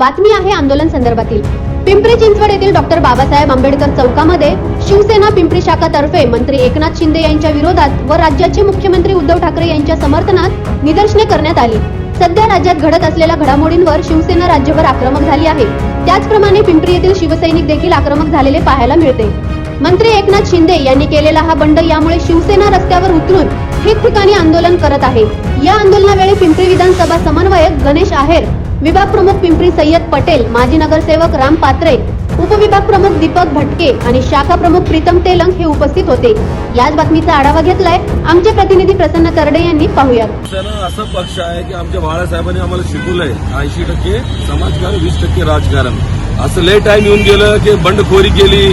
बातमी आहे आंदोलन संदर्भातील. पिंपरी चिंचवड येथील डॉक्टर बाबासाहेब आंबेडकर चौकामध्ये शिवसेना पिंपरी शाखातर्फे मंत्री एकनाथ शिंदे यांच्या विरोधात व राज्याचे मुख्यमंत्री उद्धव ठाकरे यांच्या समर्थनात निदर्शने करण्यात आली. सध्या राज्यात घडत असलेल्या घडामोडींवर शिवसेना राज्यभर आक्रमक झाली आहे. त्याचप्रमाणे पिंपरी येथील शिवसैनिक देखील आक्रमक झालेले पाहायला मिळते. मंत्री एकनाथ शिंदे यांनी केलेला हा बंड यामुळे शिवसेना रस्त्यावर उतरून ठिकठिकाणी आंदोलन करत आहे. या आंदोलनावेळी पिंपरी विधानसभा समन्वयक गणेश आहेर विभाग प्रमुख पिंपरी सय्यद पटेल माजी नगरसेवक राम पात्रे उपविभाग प्रमुख दीपक भटके आणि शाखा प्रमुख प्रीतम तेलंग हे उपस्थित होते. याच बातमीचा आढावा घेतलाय आमचे प्रतिनिधी प्रसन्न तरडे यांनी. पाहुयात. असं पक्ष आहे की आमच्या बाळासाहेबांनी आम्हाला शिकवलंय. ऐंशी टक्के समाजकारण वीस टक्के राजकारण. असं लेट टाइम येऊन गेलं की बंडखोरी केली.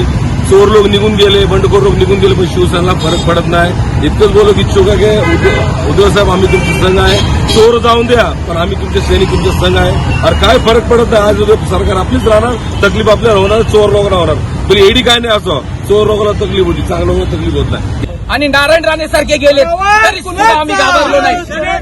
चोर लोक निघून गेले बंडखोर लोक निघून गेले पण शिवसेनेला फरक पडत नाही. इतकंच बोलू इच्छुक आहे की उद्धव साहेब आम्ही तुमचे संघ आहे. चोर जाऊन द्या पण आम्ही तुमचे सैनिक तुमचे संघ आहे. अरे काय फरक पडत नाही? आज उद्या सरकार आपलीच राहणार तकलीफ आपल्याला होणार चोर लोकांना होणार पण एडी काय नाही असं. चोर लोकांना तकलीफ होती चांगलं लोकांना तकलीफ होत नाही. आणि नारायण राणे सारखे गेले तरी सुद्धा आम्ही घाबरलो नाही.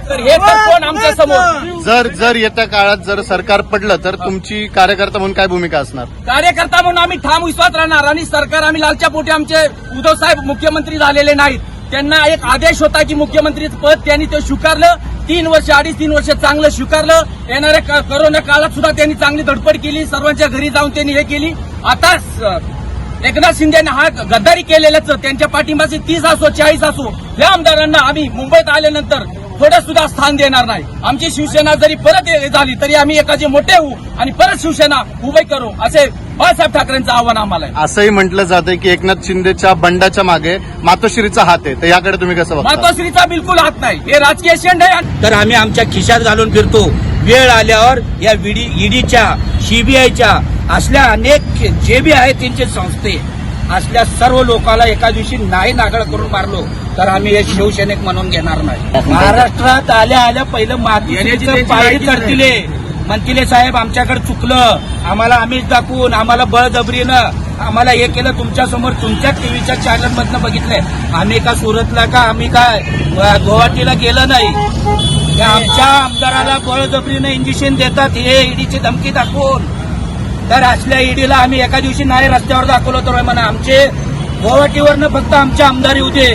तर हे तर कोण आमच्यासमोर? जर जर येत्या काळात जर सरकार पडलं तर तुमची कार्यकर्ता म्हणून काय भूमिका असणार? कार्यकर्ता म्हणून आम्ही ठाम विश्वास राहणार आणि सरकार आम्ही लालच्या पोटी आमचे उद्धव साहेब मुख्यमंत्री झालेले नाहीत. त्यांना एक आदेश होता की मुख्यमंत्री पद त्यांनी ते स्वीकारलं तीन वर्ष अडीच तीन वर्ष चांगलं स्वीकारलं. येणाऱ्या करोना काळात सुद्धा त्यांनी चांगली धडपड केली सर्वांच्या घरी जाऊन त्यांनी हे केली. आता एकनाथ शिंदेने हा गद्दारी केलेल्याच त्यांच्या पाठिंबाचे तीस असो चाळीस असो या आमदारांना आम्ही मुंबईत आल्यानंतर थोडं सुद्धा स्थान देणार नाही. आमची शिवसेना जरी परत हे झाली तरी आम्ही एकाचे मोठे होऊ आणि परत शिवसेना उभी करू असे बाळासाहेब ठाकरेंचं आव्हान आम्हाला आहे. असंही म्हटलं जातंय की एकनाथ शिंदेच्या बंडाच्या मागे मातोश्रीचा हात आहे. तर याकडे तुम्ही कसं बघता? मातोश्रीचा बिलकुल हात नाही. हे राजकीय शेंड आहे. तर आम्ही आमच्या खिशात घालून फिरतो. वेळ आल्यावर या ईडीच्या सीबीआयच्या असल्या अनेक जे बी आहेत त्यांचे संस्थे असल्या सर्व लोकांना एका दिवशी नाही नागळ करून मारलो तर आम्ही हे शिवसैनिक म्हणून घेणार नाही. महाराष्ट्रात आल्या आल्या पहिलं माती पायरी करतील म्हणतील साहेब आमच्याकडे चुकलं. आम्हाला आम्हीच दाखवून आम्हाला बळजबरीनं आम्हाला हे केलं तुमच्यासमोर तुमच्या टीव्हीच्या चॅनल मधनं बघितलंय. आम्ही का सुरतला का आम्ही काय गुवाहाटीला गेलं नाही? आमच्या आमदाराला बळजबरीनं इंजेक्शन देतात हे ईडीची धमकी दाखवून. तर असल्या ईडीला आम्ही एका दिवशी नाही रस्त्यावर दाखवलं तर म्हणा आमचे गुवाहाटीवरनं फक्त आमचे आमदार येऊ दे.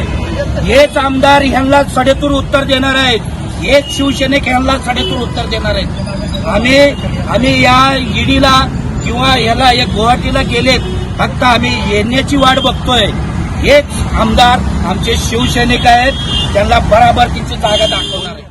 हेच आमदार ह्यांना सडेतूर उत्तर देणार आहेत. हेच शिवसैनिक ह्यांना सडेतूर उत्तर देणार आहेत. आम्ही आम्ही या ईडीला किंवा याला या गुवाहाटीला गेलेत. फक्त आम्ही येण्याची वाट बघतोय. हेच आमदार आमचे शिवसैनिक आहेत. त्यांना बराबर तिची जागा दाखवणार आहे